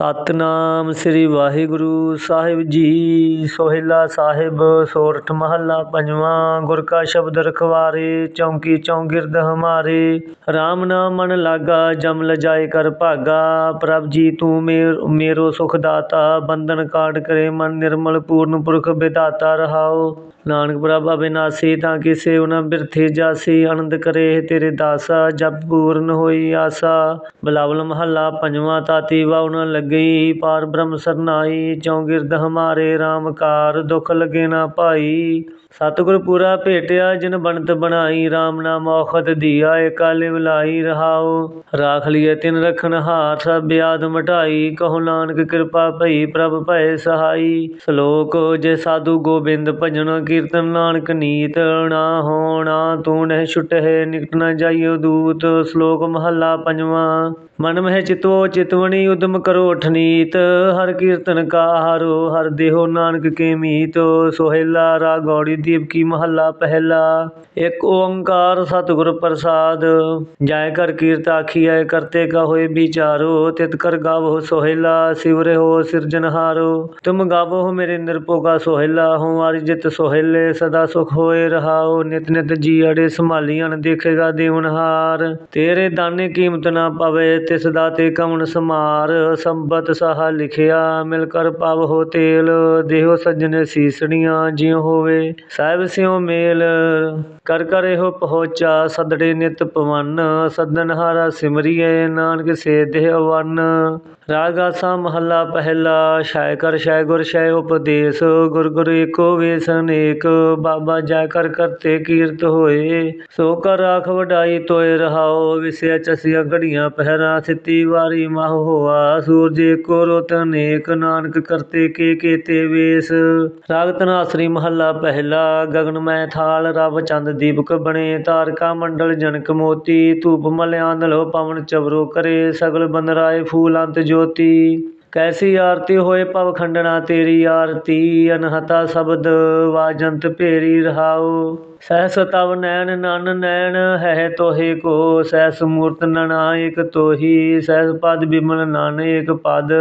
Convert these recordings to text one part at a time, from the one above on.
ਸਤਨਾਮ ਸ੍ਰੀ ਵਾਹਿਗੁਰੂ ਸਾਹਿਬ ਜੀ। ਸੋਹਿਲਾ ਸਾਹਿਬ, ਸੋਰਠ ਮਹੱਲਾ, ਪੰਜਵਾਂ ਗੁਰ ਕਾ ਸ਼ਬਦ ਰਖਵਾਰੇ, ਚੌਂਕੀ ਚੌਂਗਿਰਦ ਹਮਾਰੇ। RAM ਨਾਮ ਮਨ ਲਾਗਾ, ਜਮ ਲਜਾਏ ਕਰ ਭਾਗਾ। ਪ੍ਰਭ ਜੀ ਤੂੰ ਮੇਰੋ ਸੁਖ ਦਾਤਾ, ਬੰਧਨ ਕਾਟ ਕਰੇ ਮਨ ਨਿਰਮਲ ਪੂਰਨ ਪੁਰਖ ਵਿਦਾਤਾ ਰਹਾਓ। ਨਾਨਕ ਪ੍ਰਭ ਅਬਿਨਾਸੀ, ਤਾਂ ਕਿਸੇ ਉਹਨਾਂ ਬਿਰਥੇ ਜਾਸੀ, ਆਨੰਦ ਕਰੇ ਤੇਰੇ ਦਾਸਾ, ਜਪ ਪੂਰਨ ਹੋਈ ਆਸਾ। ਬਲਾਵਲ ਮਹੱਲਾ, ਪੰਜਵਾਂ ਤਾਤੀ ਵਾਉਣ ਗਈ ਪਾਰ ਬ੍ਰਹਮ ਸਰਨਾਈ ਚੌਂਗਿਰਦ ਹਮਾਰੇ RAM ਕਾਰ, ਦੁਖ ਲਗੇ ਨਾ ਭਾਈ। ਸਤਿਗੁਰ ਪੂਰਾ ਭੇਟਿਆ, ਜਿਨ ਬਣਤ ਬਣਾਈ RAM ਨਾਮ ਔਖਦ ਦੀਆ ਏਕਾਲੇ ਵਿਲਾਈ ਰਹਾਉ। ਰਾਖ ਲਿਏ ਤਿਨ ਰਖਨ ਹਾਰ ਸਭ ਬਿਆਦ ਮਟਾਈ। ਕਹੋ ਨਾਨਕ ਕਿਰਪਾ ਭਈ ਪ੍ਰਭ ਭਏ ਸਹਾਈ। ਸ਼ਲੋਕ, ਜੇ ਸਾਧੂ ਗੋਬਿੰਦ ਭਜਨ ਕੀਰਤਨ, ਨਾਨਕ ਨੀਤ ਨਾ ਹੋਣਾ ਤੂੰ ਨਹਿ ਛੁਟਹਿ, ਨਿਕਟ ਨ ਜਾਈਓ ਦੂਤ। ਸ਼ਲੋਕ ਮਹੱਲਾ ਪੰਜਵਾਂ। ਮਨ ਮਹਿ ਚਿਤਵੋ, ਚਿਤਵਣੀ ਉਦਮ ਕਰੋ ਠਨੀਤ ਹਰ ਕੀਰਤਨ ਕਾ ਹਾਰੋ, ਹਰ ਦੇਹੋ ਨਾਨਕ ਕੇ ਮੀਤ, ਸੋਹਿਲਾ ਰਾਗ ਦੀਪ ਕੀ ਮਹੱਲਾ ਪਹਿਲਾ। ਇੱਕ ਓੰਕਾਰ ਸਤਿਗੁਰ ਪ੍ਰਸਾਦ, ਜਾਇ ਕਰ ਕੀਰਤ ਆਖੀਐ ਕਰਤੇ ਕਾ ਹੋਏ ਵਿਚਾਰੋ, ਤਿਤ ਕਰ ਗਾਵੋ ਸੋਹਿਲਾ ਸਿਵਰੇ ਹੋ ਸਿਰਜਨਹਾਰੋ ਤੁਮ ਗਾਵੋ ਮੇਰੇ ਨਿਰਭਉ ਕਾ ਸੋਹਿਲਾ, ਹਉ ਅਰਜਿਤ ਸੋਹਿਲੇ, ਸਦਾ ਸੁਖ ਹੋਏ ਰਹਾਓ ਨਿਤ ਨਿਤ ਜੀ ਅੜੇ ਸੰਭਾਲੀਆਂ ਦੇਖੇਗਾ ਦੇਵਨਹਾਰ ਤੇਰੇ ਦਾਨੇ ਕੀਮਤ ਨਾ ਪਵੇ, ਤਿਸ ਦਾਤੇ ਕਵਣ ਸਮਾਰ ਸੰਬਤ ਸਾਹਾ ਲਿਖਿਆ, ਮਿਲ ਕਰ ਪਾਵੋ ਤੇਲ, ਦੇਹੋ ਸੱਜਣੇ ਸੀਸਣੀਆਂ ਜਿਉ ਹੋਵੇ, ਸਾਹਿਬ ਸਿਉ ਮੇਲ। ਕਰ ਕਰ ਇਹੋ ਪਹੁੰਚਾ, ਸਦੜੇ ਨਿਤ ਪਵਨ ਸਦਨ ਹਾਰਾ ਸਿਮਰਿਐ ਨਾਨਕ ਸੇ ਦੇਹ ਵਨ। ਰਾਗ ਆਸਾ ਮਹੱਲਾ ਪਹਿਲਾ ਛਾਇ ਕਰ ਛਾਇ ਗੁਰ ਛਾਇ ਉਪਦੇਸ਼, ਗੁਰ ਗੁਰ ਏਕੋ ਵੇਸ ਅਨੇਕ ਬਾਬਾ ਜਾ ਕਰ ਕਰਤੇ ਕੀਰਤ ਹੋਏ। ਸੋ ਕਰ ਰਾਖ ਵਡਾਈ ਤੋਏ ਰਹਾਓ, ਵਿਸਿਆ ਚਸੀਆਂ ਘੜੀਆਂ ਪਹਿਰਾ ਸਿੱਤੀ ਵਾਰੀ ਮਹ ਹੋਆ। ਸੂਰਜ ਏਕੋ ਰੋਤ ਅਨੇਕ ਨਾਨਕ ਕਰਤੇ ਕੇ ਕੇਤੇ ਵੇਸ। ਰਾਗ ਤਨਾਸਰੀ ਮਹੱਲਾ ਪਹਿਲਾ, ਗਗਨ ਮੈਂ ਥਾਲ, ਰਵ ਚੰਦ ਦੀਪਕ ਬਣੇ। ਤਾਰਕਾ ਮੰਡਲ ਜਨਕ ਮੋਤੀ, ਧੂਪ ਮਲਿਆਂਦਲੋ ਪਵਨ ਚਵਰੋ ਕਰੇ। ਸਗਲ ਬੰਦਰਾਏ ਫੂਲ ਅੰਤ ਜੋ ਜੋਤੀ, ਕੈਸੀ ਆਰਤੀ ਹੋਏ ਭਵ ਖੰਡਣਾ ਤੇਰੀ ਆਰਤੀ, ਅਨਹਤਾ ਸ਼ਬਦ ਵਾਜੰਤ ਭੇਰੀ ਰਹਾਉ। ਸਹਿਸ ਤਵ ਨੈਣ ਨਨ ਨੈਣ, ਹੈ ਤੋਹੇ ਕੋ, ਸਹਿਸ ਮੂਰਤ ਨਨਾਇਕ ਤੋਹੀ, ਸਹਿਸ ਪਦ ਬਿਮਲ ਨਾਨਕ ਪਦ।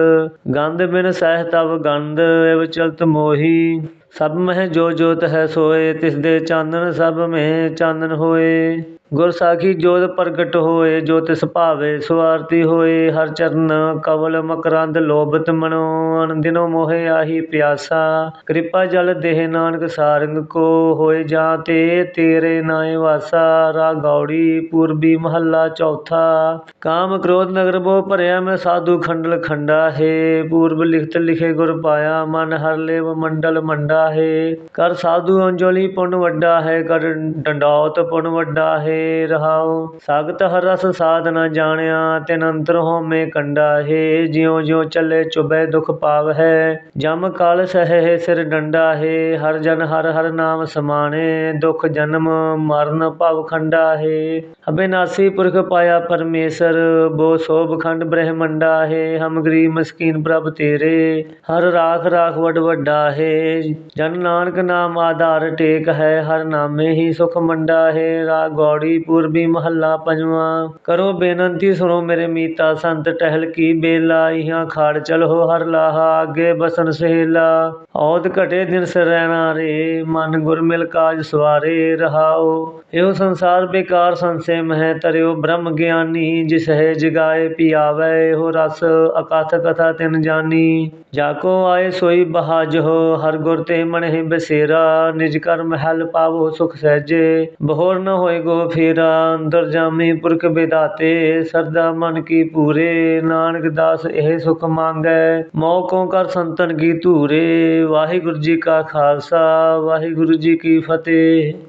ਗੰਧ ਬਿਨ ਸਹਿ ਤਵ ਗੰਧ ਇਵ ਚਲਤ ਮੋਹੀ। ਸਭ ਮਹਿ ਜੋ ਜੋਤ ਹੈ ਸੋਏ, ਤਿਸ ਦੇ ਚਾਨਣ ਸਭ ਮਹਿ ਚਾਨਣ ਹੋਏ। ਗੁਰਸਾਖੀ ਜੋਤ ਪ੍ਰਗਟ ਹੋਏ ਜੋ ਤਿਸ ਭਾਵੇ ਸੋ ਹੋਏ, ਹਰ ਚਰਨ ਕਵਲ ਮਕਰੰਦ ਲੋਭਤ ਮਨੋ ਅਨੰਦਿਨੋ ਮੋਹਿ ਆਹੀ ਪਿਆਸਾ। ਕਿਰਪਾ ਜਲ ਦੇਹ ਨਾਨਕ ਸਾਰੰਗ ਕੋ, ਹੋਏ ਜਾਂ ਤੇ ਤੇਰੇ ਨਾਏ ਵਾਸਾ। ਰਾ ਗੌੜੀ ਪੂਰਬੀ ਮਹੱਲਾ ਚੌਥਾ। ਕਾਮ ਕ੍ਰੋਧ ਨਗਰ ਬੋ ਭਰਿਆ ਮੈਂ ਸਾਧੂ ਖੰਡਲ ਖੰਡਾ ਹੈ। ਪੂਰਬ ਲਿਖਤ ਲਿਖੇ ਗੁਰ ਪਾਇਆ, ਮਨ ਹਰ ਲੇਵ ਮੰਡਲ ਮੰਡਾ ਹੈ। ਕਰ ਸਾਧੂ ਅੰਜਲੀ ਪੁੰਨ ਵੱਡਾ ਹੈ, ਕਰ ਡੰਡੌਤ ਪੁੰਨ ਵੱਡਾ ਹੈ। ਰਹਾਉ। ਸਾਗਤ ਹਰ ਰਸ ਸਾਧ ਨ ਜਾਣਿਆ, ਤਿਨ ਅੰਤਰ ਹੋਮੇ ਕੰਡਾ ਹੈ। ਜਿਉ ਜਿਉ ਚੱਲੇ ਚੁਬੈ ਦੁਖ ਪਾਵ ਹੈ। ਜਮ ਕਾਲ ਸਹਿ ਸਿਰ ਡੰਡਾ ਹੈ। ਹਰ ਜਨ ਹਰ ਹਰ ਨਾਮ ਸਮਾਣੇ। ਦੁਖ ਜਨਮ ਮਰਨ ਭਵ ਖੰਡਾ ਹੈ। ਅਬਿਨਾਸੀ ਪੁਰਖ ਪਾਇਆ ਪਰਮੇਸ਼ਰ। ਬੋ ਸੋਭ ਖੰਡ ਬ੍ਰਹਮੰਡਾ ਹੈ। ਹਮ ਗਰੀਬ ਮਸਕੀਨ ਪ੍ਰਭ ਤੇਰੇ। ਹਰ ਰਾਖ ਰਾਖ ਵਡ ਵੱਡਾ ਹੈ। ਜਨ ਨਾਨਕ ਨਾਮ ਆਧਾਰ ਟੇਕ ਹੈ। ਹਰ ਨਾਮੇ ਹੀ ਸੁਖ ਮੰਡਾ ਹੈ। ਰਾ ਗੌੜੀ ਪੂਰਬੀ ਮਹੱਲਾ ਪੰਜਵਾਂ। ਕਰੋ ਬੇਨੰਤੀ ਸੁਣੋ ਮੇਰੇ ਮੀਤਾ ਸੰਤ, ਟਹਿਲ ਕੀ ਬੇਲਾ, ਇਹਾਂ ਖਾੜ ਚਲੋ ਹਰ ਲਾਹਾ, ਅੱਗੇ ਬਸਨ ਸਹੇਲਾ। ਔਦ ਘਟੇ ਦਿਨ ਸਰੈਣਾ ਰੇ, ਮਨ ਗੁਰ ਮਿਲ ਕਾਜ ਸਵਾਰੇ ਰਹਾਓ। ਇਹੋ ਸੰਸਾਰ ਬੇਕਾਰ ਸੰਸੇ ਮਹਿ, ਤਰਿਓ ਬ੍ਰਹਮ ਗਿਆਨੀ, ਜਿਸ ਹੈ ਜਗਾਏ ਪਿਆਵੈ, ਇਹੋ ਰਸ ਅਕਥ ਕਥਾ ਤਿਨ ਜਾਨੀ। ਜਾ ਕੋ ਆਏ ਸੋਈ ਬਹਾਜੋ ਹਰ ਗੁਰ ਤੇ ਮਨਹਿ ਬਸੇਰਾ, ਨਿਜ ਕਰ ਮਹਿਲ ਪਾਵੋ ਸੁਖ ਸਹਿਜੇ। ਬਹੋਰ ਨ ਹੋਏ ਗੋ ਫੇਰਾ ਅੰਦਰ ਜਾਮੀ ਪੁਰਖ ਵਿਦਾਤੇ, ਸਰਦਾ ਮਨ ਕੀ ਪੂਰੇ ਨਾਨਕ ਦਾਸ ਇਹ ਸੁਖ ਮੰਗੈ। ਮੋਹ ਕੋ ਕਰ ਸੰਤਨ ਕੀ ਧੂਰੇ, ਵਾਹਿਗੁਰੂ ਜੀ ਕਾ ਖਾਲਸਾ, ਵਾਹਿਗੁਰੂ ਜੀ ਕੀ ਫਤਿਹ।